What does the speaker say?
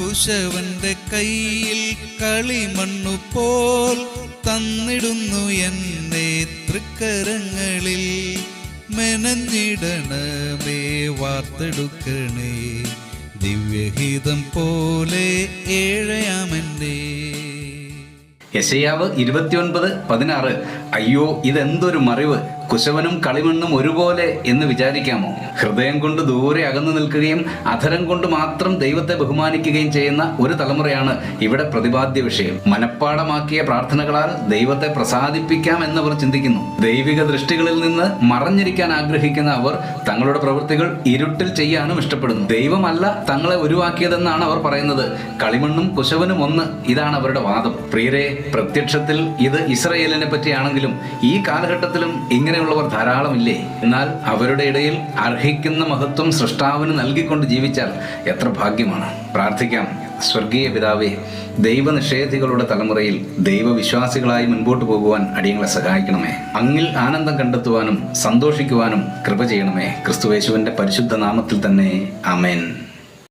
കുശവന്റെ കയ്യിൽ കളിമണ്ണു പോൽ തന്നിടുന്നു എന്നെ തൃക്കരങ്ങളിൽ. മെനഞ്ഞിടണമേ വാർത്തെടുക്കണേ. ദിവ്യഹിതം പോലെ ഏഴയാമെന്നേ യശയാവ് ഇരുപത്തിയൊൻപത് പതിനാറ്. അയ്യോ ഇതെന്തൊരു മറിവ്. കുശവനും കളിമണ്ണും ഒരുപോലെ എന്ന് വിചാരിക്കാമോ? ഹൃദയം കൊണ്ട് ദൂരെ അകന്നു നിൽക്കുകയും അധരം കൊണ്ട് മാത്രം ദൈവത്തെ ബഹുമാനിക്കുകയും ചെയ്യുന്ന ഒരു തലമുറയാണ് ഇവിടെ പ്രതിപാദ്യ വിഷയം. മനഃപ്പാടമാക്കിയ പ്രാർത്ഥനകളാൽ ദൈവത്തെ പ്രസാദിപ്പിക്കാം എന്നവർ ചിന്തിക്കുന്നു. ദൈവിക ദൃഷ്ടികളിൽ നിന്ന് മറഞ്ഞിരിക്കാൻ ആഗ്രഹിക്കുന്ന അവർ തങ്ങളുടെ പ്രവൃത്തികൾ ഇരുട്ടിൽ ചെയ്യാനും ഇഷ്ടപ്പെടുന്നു. ദൈവമല്ല തങ്ങളെ ഒഴിവാക്കിയതെന്നാണ് അവർ പറയുന്നത്. കളിമണ്ണും കുശവനും ഒന്ന് ഇതാണ് അവരുടെ വാദം. പ്രിയരെ പ്രത്യക്ഷത്തിൽ ഇത് ഇസ്രയേലിനെ പറ്റിയാണെങ്കിലും ഈ കാലഘട്ടത്തിലും ഇങ്ങനെയുള്ളവർ ധാരാളമില്ലേ? എന്നാൽ അവരുടെ ഇടയിൽ അർഹിക്കുന്ന മഹത്വം സൃഷ്ടാവിന് നൽകിക്കൊണ്ട് ജീവിച്ചാൽ എത്ര ഭാഗ്യമാണ്. പ്രാർത്ഥിക്കാം. സ്വർഗീയ പിതാവേ ദൈവനിഷേധികളുടെ തലമുറയിൽ ദൈവവിശ്വാസികളായി മുൻപോട്ട് പോകുവാൻ അടിയങ്ങളെ സഹായിക്കണമേ. അങ്ങിൽ ആനന്ദം കണ്ടെത്തുവാനും സന്തോഷിക്കുവാനും കൃപ ചെയ്യണമേ. ക്രിസ്തുവേശുവിന്റെ പരിശുദ്ധ നാമത്തിൽ തന്നെ. അമേൻ